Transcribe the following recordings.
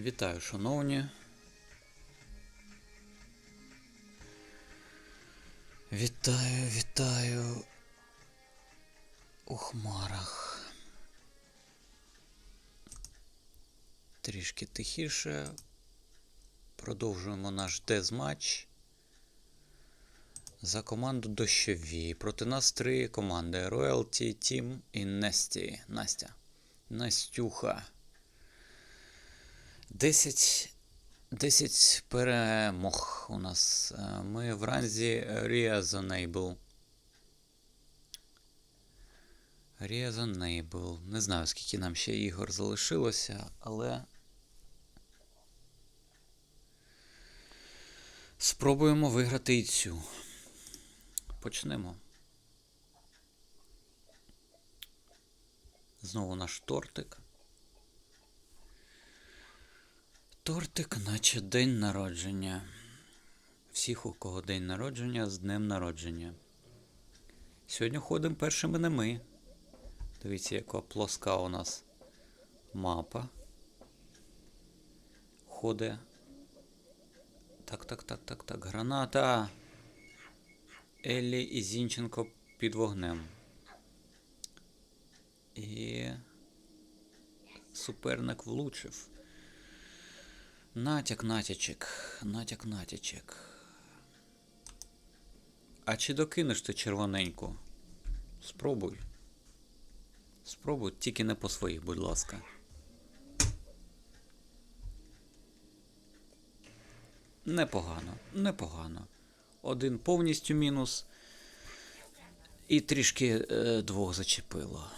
Вітаю, шановні. Вітаю, вітаю у хмарах. Трішки тихіше. Продовжуємо наш дезматч за команду Дощові. Проти нас три команди: Royalty, Team і Nesty. Настя. Настюха. 10, 10 перемог у нас. Е, Ми в ранзі Reasonable. Reasonable. Не знаю, скільки нам ще ігор залишилося, але. Спробуємо виграти і цю. Почнемо. Знову наш тортик. Тортик, наче день народження. Всіх, у кого день народження, з днем народження. Сьогодні ходимо першими не ми. Дивіться, яка плоска у нас мапа. Ходить. Так, так, так, так, так. Граната. Еллі і Зінченко під вогнем. І суперник влучив. Натяк, натячек, натяк, натячек. А чи докинеш ти червоненьку? Спробуй. Спробуй, тільки не по своїх, будь ласка. Непогано, непогано. Один повністю мінус. І трішки е, двох зачепило.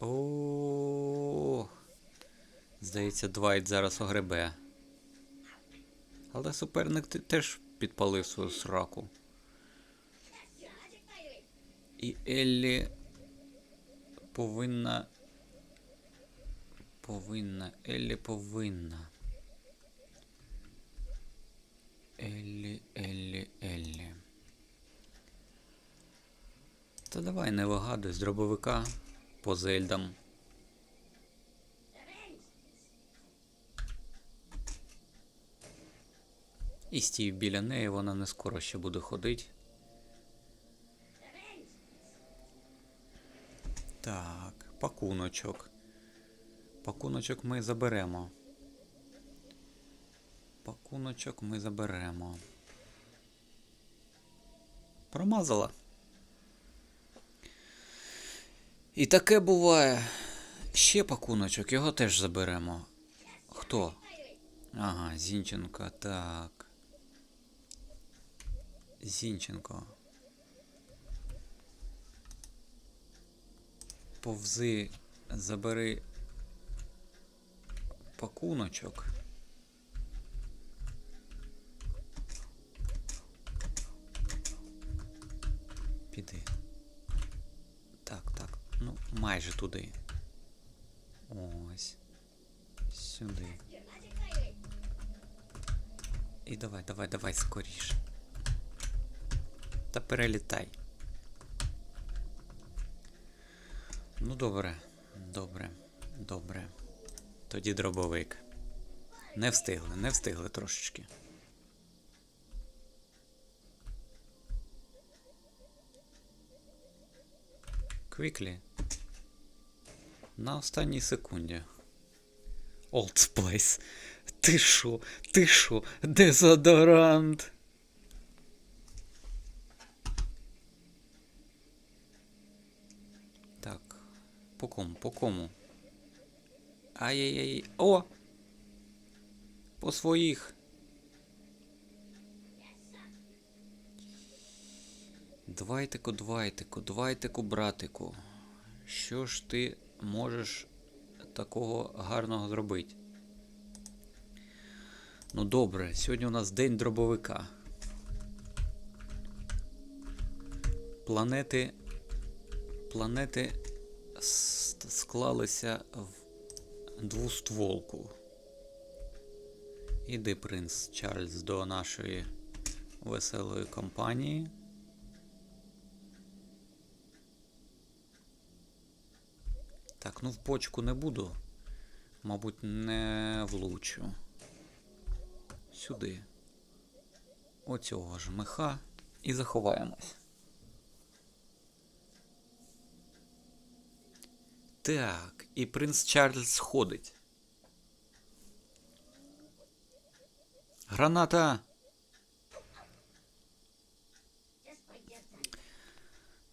О, здається, Двайт зараз огребе. Але суперник те- теж підпалив свою сраку. І Еллі повинна. Повинна. Еллі повинна. Еллі, Еллі, Еллі. Та давай не вигадуй з дробовика по зельдам. І стій біля неї, вона не скоро ще буде ходити. Так, пакуночок. Пакуночок ми заберемо. Пакуночок ми заберемо. Промазала. І таке буває. Ще пакуночок, його теж заберемо. Хто? Ага, Зінченко, так. Зінченко. Повзи, забери пакуночок. Піди. Так, так. Ну, майже туди. Ось. Сюди. І давай, давай, давай скоріше. Та перелітай. Ну, добре, добре, добре. Тоді дробовик. Не встигли, не встигли трошечки. Квіклі. На останній секунді. Old Spice. Ти шо? Ти шо? Дезодорант. Так. По кому? По кому? Ай-яй-яй. О! По своїх. Двайтику, двайтику, двайтику, братику. Що ж ти можеш такого гарного зробити? Ну добре, сьогодні у нас день дробовика. Планети. Планети склалися в двустволку. Іди, принц Чарльз, до нашої веселої компанії. Ну в почку не буду. Мабуть, не влучу. Сюди. Оцього ж меха. І заховаємось. Так, і принц Чарльз ходить. Граната!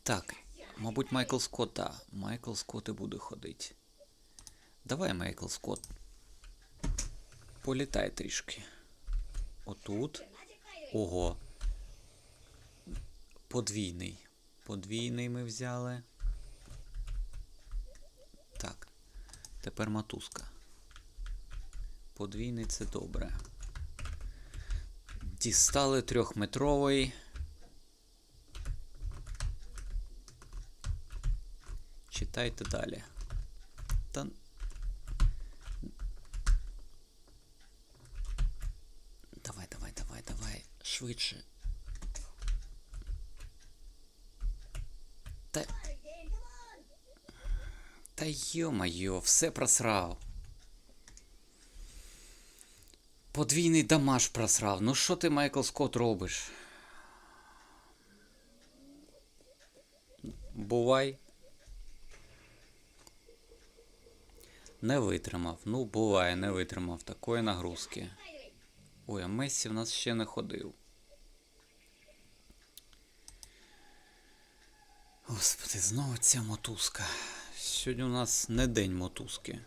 Так, мабуть, Майкл Скотт, да. Майкл Скотт і буде ходити. Давай, Майкл Скотт. Політай трішки. Отут. Ого. Подвійний. Подвійний ми взяли. Так. Тепер матузка. Подвійний це добре. Дістали трьохметровий. Читайте далі. Та... Давай, давай, давай, давай. Швидше. Та... Та йо-майо, все просрав. Подвійний дамаж просрав. Ну що ти, Майкл Скотт, робиш? Бувай. Не витримав. Ну, буває, не витримав такої нагрузки. Ой, а Мессі в нас ще не ходив. Господи, знову ця мотузка. Сьогодні у нас не день мотузки.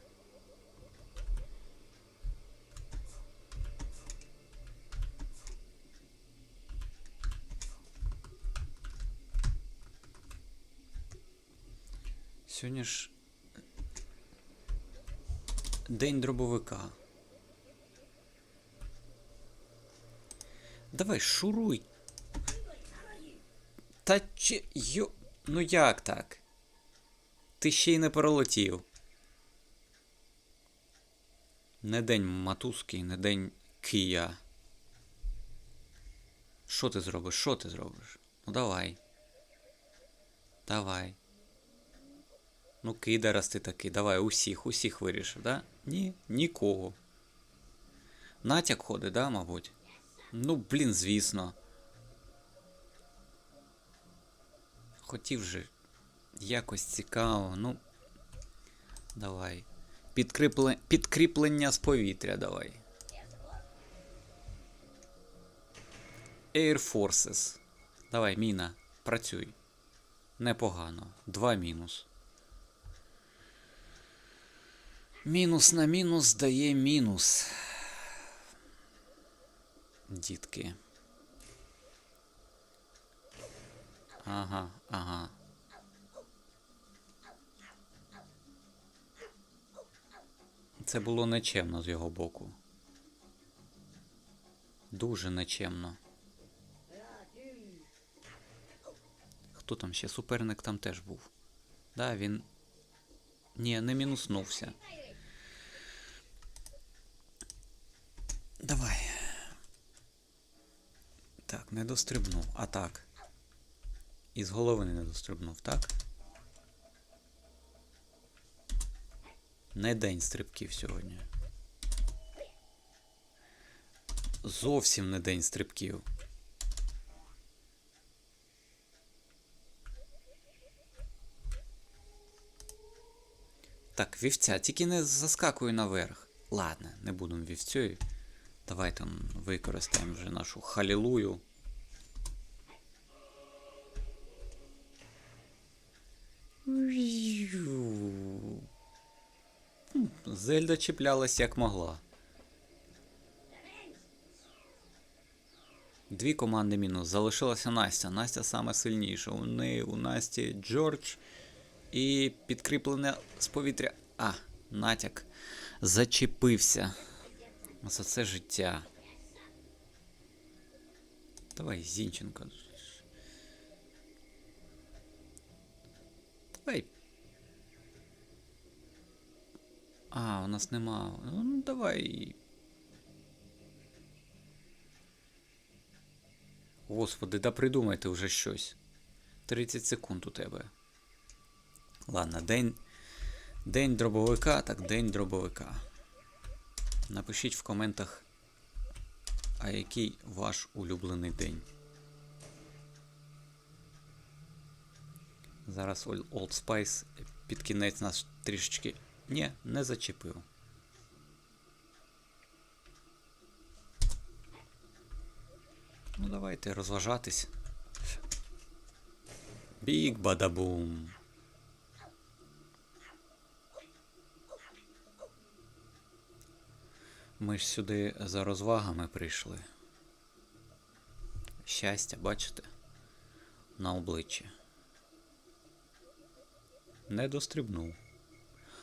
Сьогодні ж День дробовика. Давай, шуруй. Та чи. Йо. Ну як так? Ти ще й не пролетів. Не день матузки, не день Кия. Що ти зробиш? Що ти зробиш? Ну давай. Давай. Ну, кидай, раз ти такий. Давай, усіх, усіх вирішив, да? Ні, нікого. Натяк ходить, да, мабуть? Ну, блін, звісно. Хотів же якось цікаво, ну. Давай. Підкріпле... Підкріплення з повітря давай. Air Forces. Давай, міна, працюй. Непогано. Два мінус. Мінус на мінус дає мінус. Дітки. Ага, ага. Це було нечемно з його боку. Дуже нечемно. Хто там ще? Суперник там теж був. Да, він. Ні, не мінуснувся. Давай. Не дострибнув. А так. Із голови не дострибнув, так? Не день стрибків сьогодні. Зовсім не день стрибків. Так, вівця, тільки не заскакуй наверх. Ладно, не будемо вівцею. Давайте використаємо вже нашу халілую. Зельда чіплялась як могла. Дві команди мінус. Залишилася Настя. Настя саме сильніша. У неї у Насті Джордж і підкріплене з повітря. А, натяк. Зачепився. За це життя. Давай, Зінченко. Давай. А, у нас нема. Ну, давай. Господи, да придумайте вже щось. 30 секунд у тебе. Ладно, день. День дробовика, так день дробовика. Напишіть в коментах, а який ваш улюблений день. Зараз Old Spice під кінець нас трішечки. Ні, не зачепив. Ну, давайте розважатись. Бік бадабум. Ми ж сюди за розвагами прийшли. Щастя, бачите? На обличчі. Не дострибнув.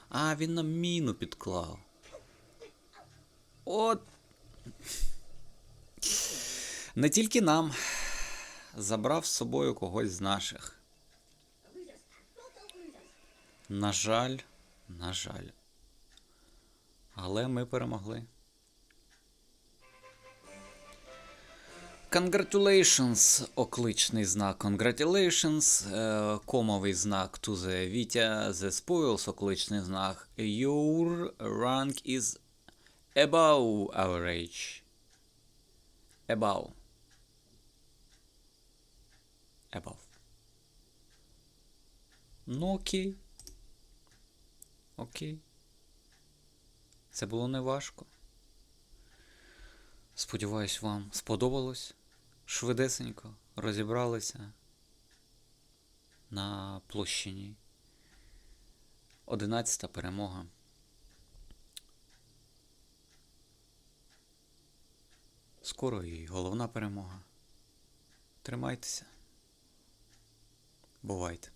А, він нам міну підклав. От. Не тільки нам. Забрав з собою когось з наших. На жаль, на жаль. Але ми перемогли. Congratulations, окличний знак Congratulations, е, комовий знак to the Вітя, the spoils, окличний знак. Your rank is above average. Above. Above. Ну окей. Окей. Це було не важко. Сподіваюсь, вам сподобалось. Швидесенько розібралися на площині. Одинадцята перемога. Скоро і головна перемога. Тримайтеся. Бувайте.